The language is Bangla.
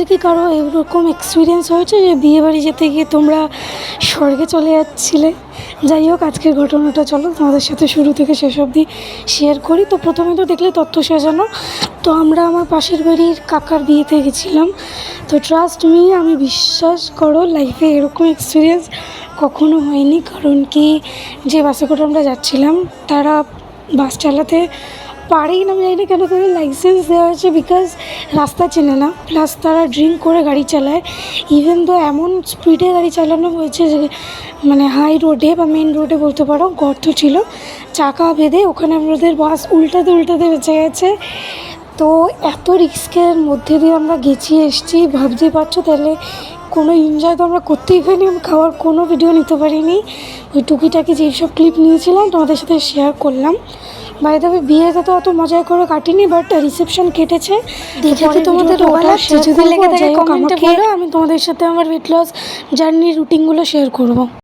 তোমাদের কি কারও এরকম এক্সপিরিয়েন্স হয়েছে যে বিয়ে বাড়ি যেতে গিয়ে তোমরা স্বর্গে চলে যাচ্ছিলে? যাই হোক, আজকের ঘটনাটা চলো, তোমাদের সাথে শুরু থেকে শেষ অবধি শেয়ার করি। তো প্রথমে তো দেখলে তথ্য সাজানো। তো আমরা আমার পাশের বাড়ির কাকার বিয়েতে গেছিলাম। তো ট্রাস্ট মি আমি বিশ্বাস করো লাইফে এরকম এক্সপিরিয়েন্স কখনো হয়নি। কারণ কি, যে বাসে করে আমরা যাচ্ছিলাম, তারা বাস চালাতে পারেই না, আমি জানি না কেন তাদের লাইসেন্স দেওয়া হয়েছে বিকজ রাস্তা চেনে না। প্লাস তারা ড্রিঙ্ক করে গাড়ি চালায়। ইভেন তো এমন স্পিডে গাড়ি চালানো হয়েছে যে মানে হাই রোডে বা মেন রোডে বলতে পারো, গর্ত ছিল। চাকা বেঁধে ওখানে আমাদের বাস উল্টাতে উল্টাতে বেঁচে গেছে। তো এত রিস্কের মধ্যে দিয়ে আমরা গেছি এসছি। ভাবতেই পারছ তাহলে কোনো এনজয় তো আমরা করতেই পারিনি, আমি খাওয়ার কোনো ভিডিও নিতে পারিনি। ওই টুকিটাকি যেসব ক্লিপ নিয়েছিলাম, তোমাদের সাথে শেয়ার করলাম। বাই তবে বিয়েতে তো অত মজা করে কাটিনি বাট রিসেপশন কেটেছে। দেখে কি তোমাদের লাগছে যদি লেগে থাকে কমেন্টে বলো আমি তোমাদের সাথে আমার ওয়েট লস জার্নির রুটিনগুলো শেয়ার করব।